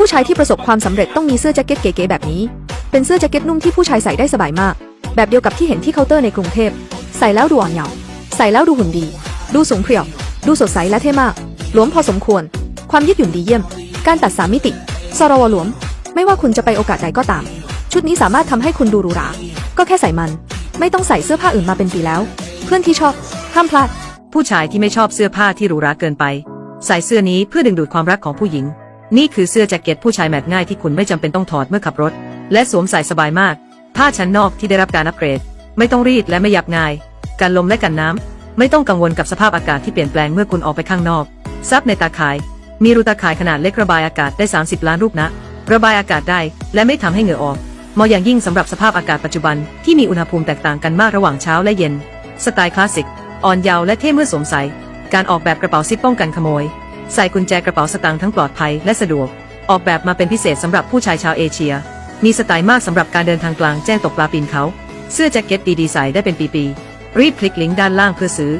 ผู้ชายที่ประสบความสำเร็จต้องมีเสื้อแจ็คเก็ตเก๋ๆแบบนี้ เป็นเสื้อแจ็คเก็ตนุ่มที่ผู้ชายใส่ได้สบายมาก แบบเดียวกับที่เห็นที่เคาน์เตอร์ในกรุงเทพ ใส่แล้วดูอ่อนเยาว์ใส่แล้วดูหุ่นดี ดูสูงเพรียว ดูสดใสและเท่มาก หลวมพอสมควร ความยืดหยุ่นดีเยี่ยม การตัดสามมิติสรวหลวม ไม่ว่าคุณจะไปโอกาสใดก็ตาม ชุดนี้สามารถทำให้คุณดูหรูหรา ก็แค่ใส่มัน ไม่ต้องใส่เสื้อผ้าอื่นมาเป็นปีแล้ว เพื่อนที่ชอบ ห้ามพลาด ผู้ชายที่ไม่ชอบเสื้อผ้าที่หรูหราเกินไป ใส่เสื้อนี้เพื่อดึงดูดความรักของผู้หญิง นี่คือเสื้อแจ็คเก็ตผู้ชายแมทง่ายที่คุณไม่จำเป็นต้องถอดเมื่อขับรถ และสวมใส่สบายมาก ผ้าชั้นนอกที่ได้รับการอัปเกรด ไม่ต้องรีดและไม่ยับง่ายกันลมและกันน้ำไม่ต้องกังวลกับสภาพอากาศที่เปลี่ยนแปลงเมื่อคุณออกไปข้างนอก ซับในตาข่าย มีรูตาข่ายขนาดเล็กระบายอากาศได้ 30 ล้านลูกนะ ระบายอากาศได้และไม่ทำให้เหงื่อออกเหมาะอย่างยิ่งสำหรับสภาพอากาศปัจจุบันที่มีอุณหภูมิแตกต่างกันมากระหว่างเช้าและเย็น สไตล์คลาสสิก อ่อนเยาว์และเท่เมื่อสวมใส่ การออกแบบกระเป๋าซิปป้องกันขโมย ใส่กุญแจกระเป๋าสตางค์ทั้งปลอดภัยและสะดวก ออกแบบมาเป็นพิเศษสำหรับผู้ชายชาวเอเชีย มีสไตล์มากสำหรับการเดินทางกลางแจ้งตกปลาปีนเขา เสื้อแจ็คเก็ตดีดีใส่ได้เป็นปีๆรีบคลิกลิงก์ด้านล่างเพื่อซื้อ